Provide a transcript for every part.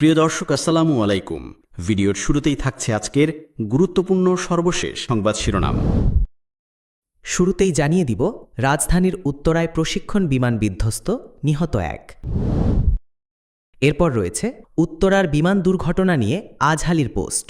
প্রিয় দর্শক আসসালামু আলাইকুম। ভিডিওর শুরুতেই থাকছে আজকের গুরুত্বপূর্ণ সর্বশেষ সংবাদ শিরোনাম। শুরুতেই জানিয়ে দিব রাজধানীর উত্তরায় প্রশিক্ষণ বিমান বিধ্বস্ত নিহত এক। এরপর রয়েছে উত্তরার বিমান দুর্ঘটনা নিয়ে আজহালির পোস্ট।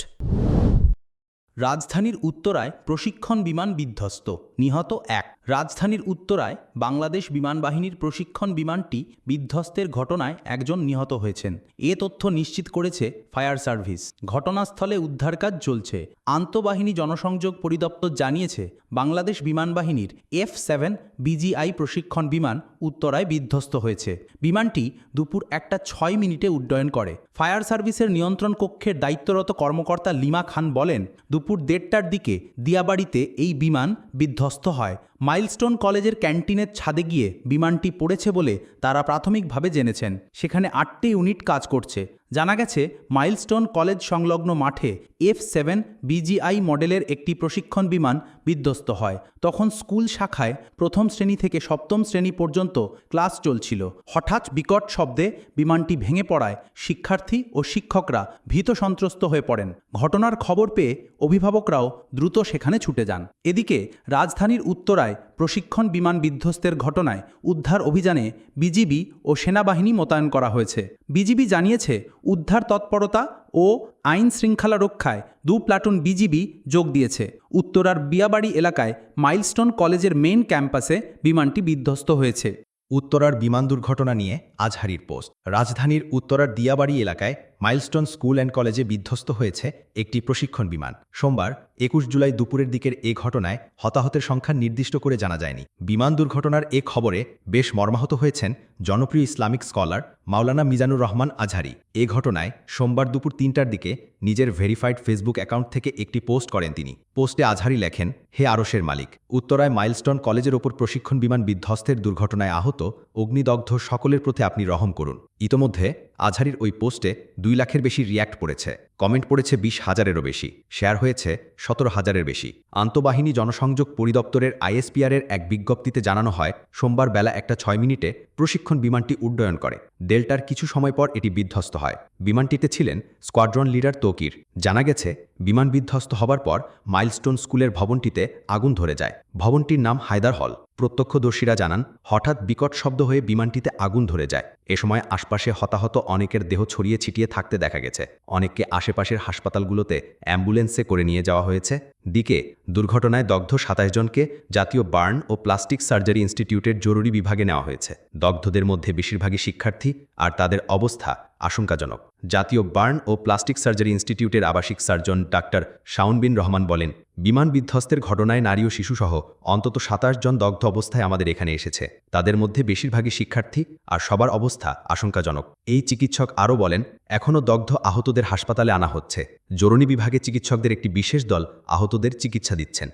রাজধানীর উত্তরায় প্রশিক্ষণ বিমান বিধ্বস্ত নিহত এক। রাজধানীর উত্তরায় বাংলাদেশ বিমান বাহিনীর প্রশিক্ষণ বিমানটি বিধ্বস্তের ঘটনায় একজন নিহত হয়েছেন। এ তথ্য নিশ্চিত করেছে ফায়ার সার্ভিস। ঘটনাস্থলে উদ্ধার কাজ চলছে। আন্তঃবাহিনী জনসংযোগ পরিদপ্তর জানিয়েছে, বাংলাদেশ বিমান বাহিনীর এফ সেভেন বিজিআই প্রশিক্ষণ বিমান উত্তরায় বিধ্বস্ত হয়েছে। বিমানটি দুপুর একটা ছয় মিনিটে উড্ডয়ন করে। ফায়ার সার্ভিসের নিয়ন্ত্রণ কক্ষের দায়িত্বরত কর্মকর্তা লিমা খান বলেন, দুপুর দেড়টার দিকে দিয়াবাড়িতে এই বিমান বিধ্বস্ত হয়। মাইলস্টোন কলেজের ক্যান্টিনের ছাদে গিয়ে বিমানটি পড়েছে বলে তারা প্রাথমিকভাবে জেনেছেন। সেখানে আটটি ইউনিট কাজ করছে। জানা গেছে, মাইলস্টোন কলেজ সংলগ্ন মাঠে এফ সেভেন বিজিআই মডেলের একটি প্রশিক্ষণ বিমান বিধ্বস্ত হয়। তখন স্কুল শাখায় প্রথম শ্রেণি থেকে সপ্তম শ্রেণি পর্যন্ত ক্লাস চলছিল। হঠাৎ বিকট শব্দে বিমানটি ভেঙে পড়ায় শিক্ষার্থী ও শিক্ষকরা ভীত সন্ত্রস্ত হয়ে পড়েন। ঘটনার খবর পেয়ে অভিভাবকরাও দ্রুত সেখানে ছুটে যান। এদিকে রাজধানীর উত্তরায় প্রশিক্ষণ বিমান বিধ্বস্তের ঘটনায় উদ্ধার অভিযানে বিজিবি ও সেনাবাহিনী মোতায়েন করা হয়েছে। বিজিবি জানিয়েছে, উদ্ধার তৎপরতা ও আইন শৃঙ্খলা রক্ষায় দু প্লাটুন বিজিবি যোগ দিয়েছে। উত্তরার বিয়াবাড়ি এলাকায় মাইলস্টোন কলেজের মেইন ক্যাম্পাসে বিমানটি বিধ্বস্ত হয়েছে। উত্তরার বিমান দুর্ঘটনা নিয়ে আজহারির পোস্ট। রাজধানীর উত্তরার দিয়াবাড়ি এলাকায় মাইলস্টোন স্কুল অ্যান্ড কলেজে বিধ্বস্ত হয়েছে একটি প্রশিক্ষণ বিমান। সোমবার, একুশ জুলাই দুপুরের দিকের এ ঘটনায় হতাহতের সংখ্যা নির্দিষ্ট করে জানা যায়নি। বিমান দুর্ঘটনার এ খবরে বেশ মর্মাহত হয়েছেন জনপ্রিয় ইসলামিক স্কলার মাওলানা মিজানুর রহমান আজহারি। এ ঘটনায় সোমবার দুপুর তিনটার দিকে নিজের ভেরিফাইড ফেসবুক অ্যাকাউন্ট থেকে একটি পোস্ট করেন তিনি। পোস্টে আজহারি লেখেন, হে আরসের মালিক, উত্তরায় মাইলস্টোন কলেজের ওপর প্রশিক্ষণ বিমান বিধ্বস্তের দুর্ঘটনায় আহত অগ্নিদগ্ধ সকলের প্রতি আপনি রহম করুন। ইতোমধ্যে আজহারির ওই পোস্টে দুই লাখের বেশি রিয়্যাক্ট পড়েছে। কমেন্ট পড়েছে বিশ হাজারেরও বেশি। শেয়ার হয়েছে সতেরো হাজারের বেশি। আন্তঃবাহিনী জনসংযোগ পরিদপ্তরের আইএসপিআরের এক বিজ্ঞপ্তিতে জানানো হয়, সোমবার বেলা একটা ছয় মিনিটে প্রশিক্ষণ বিমানটি উড্ডয়ন করে। ডেল্টার কিছু সময় পর এটি বিধ্বস্ত হয়। বিমানটিতে ছিলেন স্কোয়াড্রন লিডার তৌকির। জানা গেছে বিমান বিধ্বস্ত হবার পর মাইলস্টোন স্কুলের ভবনটিতে আগুন ধরে যায়। ভবনটির নাম হায়দার হল। প্রত্যক্ষদর্শীরা জানান, হঠাৎ বিকট শব্দ হয়ে বিমানটিতে আগুন ধরে যায়। এ সময় আশপাশে হতাহত অনেকের দেহ ছড়িয়ে ছিটিয়ে থাকতে দেখা গেছে। অনেককে আশেপাশের হাসপাতালগুলোতে অ্যাম্বুলেন্সে করে নিয়ে যাওয়া হয়েছে। দিকে, দুর্ঘটনায় দগ্ধ সাতাশ জনকে জাতীয় বার্ন ও প্লাস্টিক সার্জারি ইনস্টিটিউটের জরুরি বিভাগে নেওয়া হয়েছে। দগ্ধদের মধ্যে বেশিরভাগই শিক্ষার্থী, আর তাদের অবস্থা আশঙ্কাজনক। জাতীয় বার্ন ও প্লাস্টিক সার্জারি ইনস্টিটিউটের আবাসিক সার্জন ডাক্তার শাউন বিন রহমান বলেন, বিমান বিধ্বস্তের ঘটনায় নারী ও শিশুসহ অন্তত সাতাশ জন দগ্ধ অবস্থায় আমাদের এখানে এসেছে। তাদের মধ্যে বেশিরভাগই শিক্ষার্থী আর সবার অবস্থা আশঙ্কাজনক। এই চিকিৎসক আরও বলেন, এখনও দগ্ধ আহতদের হাসপাতালে আনা হচ্ছে। জরুরি বিভাগে চিকিৎসকদের একটি বিশেষ দল আহতদের চিকিৎসা দিচ্ছেন।